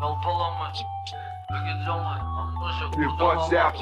Yalpalanmış. Gideceğim lan. Anlaşık. Bir boş yap.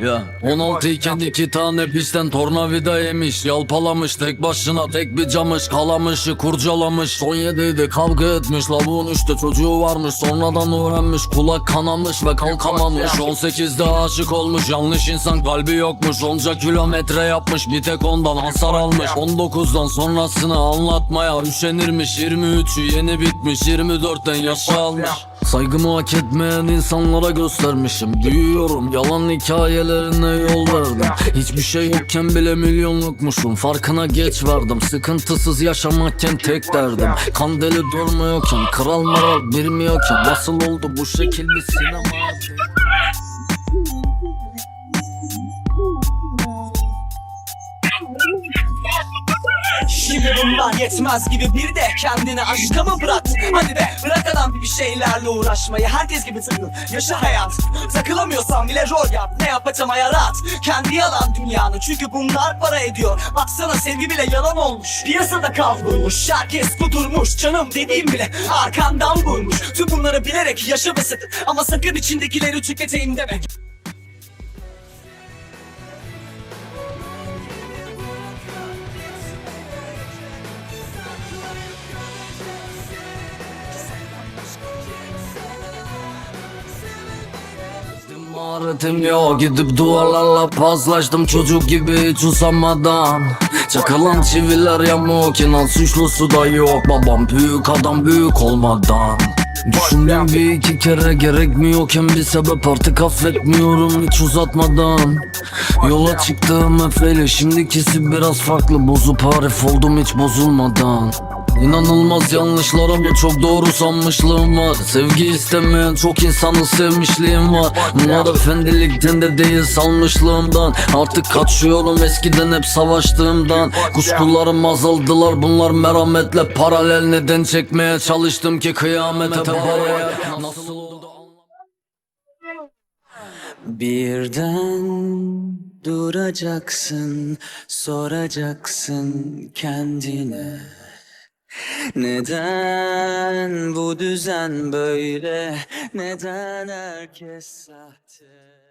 Ya 16 iken iki tane pisten tornavida yemiş Yalpalamış tek başına tek bir camış Kalamışı kurcalamış 17'ydi kavga etmiş Lavuğun üstte çocuğu varmış Sonradan öğrenmiş kulak kanamış ve kalkamamış. 18'de aşık olmuş yanlış insan kalbi yokmuş Onca kilometre yapmış bir tek ondan hasar almış. 19'dan sonrasını anlatmaya üşenirmiş 23'ü yeni bitmiş 24'ten yaşa almış Saygımı hak etmeyen insanlara göstermişim. Büyüyorum yalan hikayelerine yol verdim. Hiçbir şey yokken bile milyonlukmuşum. Farkına geç vardım Sıkıntısız yaşamakken tek derdim. Kan deli durmuyorken Kral maral bilmiyorken Nasıl oldu bu şekil bir sinema Şimdi bunlar yetmez gibi bir de kendini aşka mı bıraktın? Hadi be bırak adam bir şeylerle uğraşmayı. Herkes gibi takıl. Yaşa hayat. Takılamıyorsan bile rol yap. Ne yapacağım hayal at Kendi yalan dünyanı. Çünkü bunlar para ediyor. Baksana sevgi bile yalan olmuş. Piyasada kavrulmuş Herkes kudurmuş. Canım dediğim bile arkandan vurmuş Tüm bunları bilerek yaşama sakın. Ama sakın içindekileri tüketeyim deme Maharetim yok gidip duvarlarla paslaştım çocuk gibi hiç usamadan Çakılan çiviler yamuk inan suçlusu da yok. Babam büyük adam büyük olmadan. Düşündüm bir iki kere gerekmiyorken bir sebep artık affetmiyorum hiç uzatmadan. Yola çıktığım efeyle şimdikisi biraz farklı Bozup harif oldum hiç bozulmadan İnanılmaz yanlışlar ama çok doğru sanmışlığım var. Sevgi istemeyen çok insanı sevmişliğim var. Bunlar efendilikten de değil salmışlığımdan. Artık kaçıyorum eskiden hep savaştığımdan. Kuşkularım azaldılar bunlar merhametle paralel Neden çekmeye çalıştım ki kıyamete paraya Nasıl Birden duracaksın, soracaksın kendine. Neden bu düzen böyle? Neden herkes sahte?